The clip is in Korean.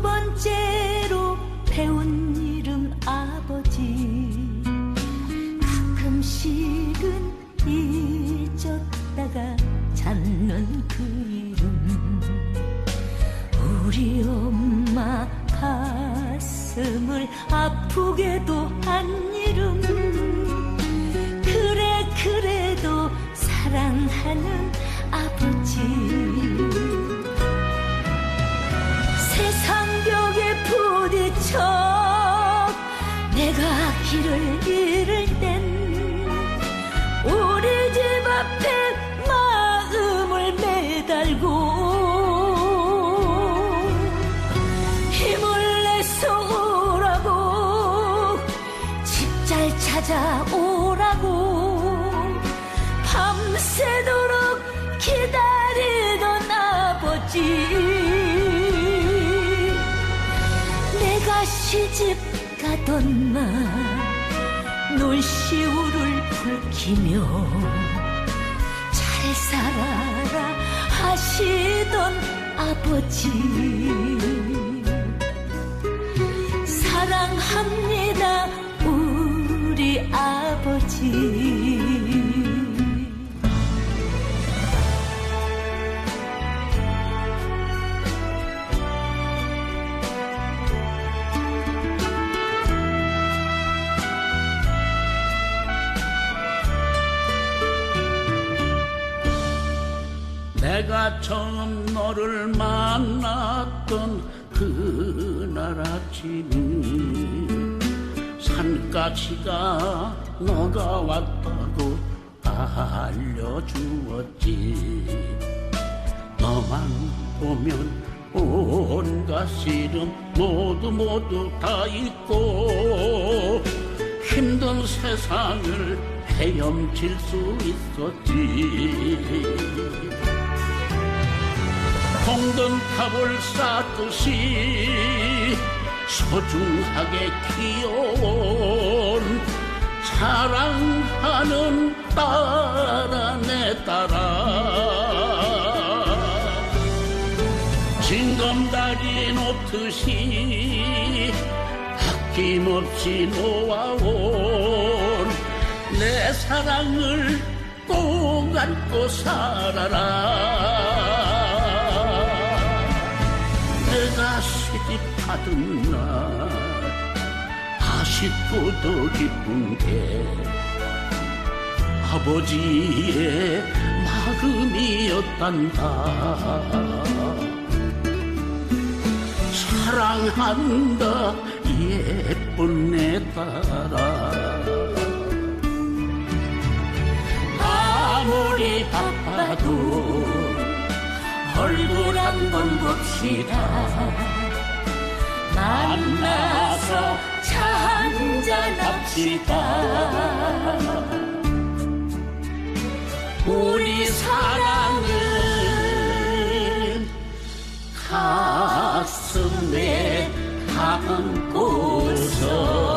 번째로 배운 이름 아버지. 가끔씩은 잊었다가 찾는 그 이름. 우리 엄마 가슴을 아프게도 한 이름 매달고 힘을 내서 오라고 집 잘 찾아오라고 밤새도록 기다리던 아버지. 내가 시집 가던 날 놀시울을 불키며 잘 살아라 하시던 아버지. 사랑합니다 우리 아버지. 내가 처음 너를 만났던 그날 아침 산까지가 너가 왔다고 알려주었지. 너만 보면 온갖 시름 모두 모두 다 잊고 힘든 세상을 헤엄칠 수 있었지 공든 탑을 쌓듯이 소중하게 키워온 사랑하는 딸아 내 딸아. 징검다리 놓듯이 아낌없이 놓아온 내 사랑을 꼭 안고 살아라 하던 날 아쉽고도 기쁜 게 아버지의 마음이었단다. 사랑한다 예쁜 내 딸아. 아무리 바빠도 얼굴 한 번 봅시다 만나서 차 한잔 합시다. 우리 사랑은 가슴에 담고서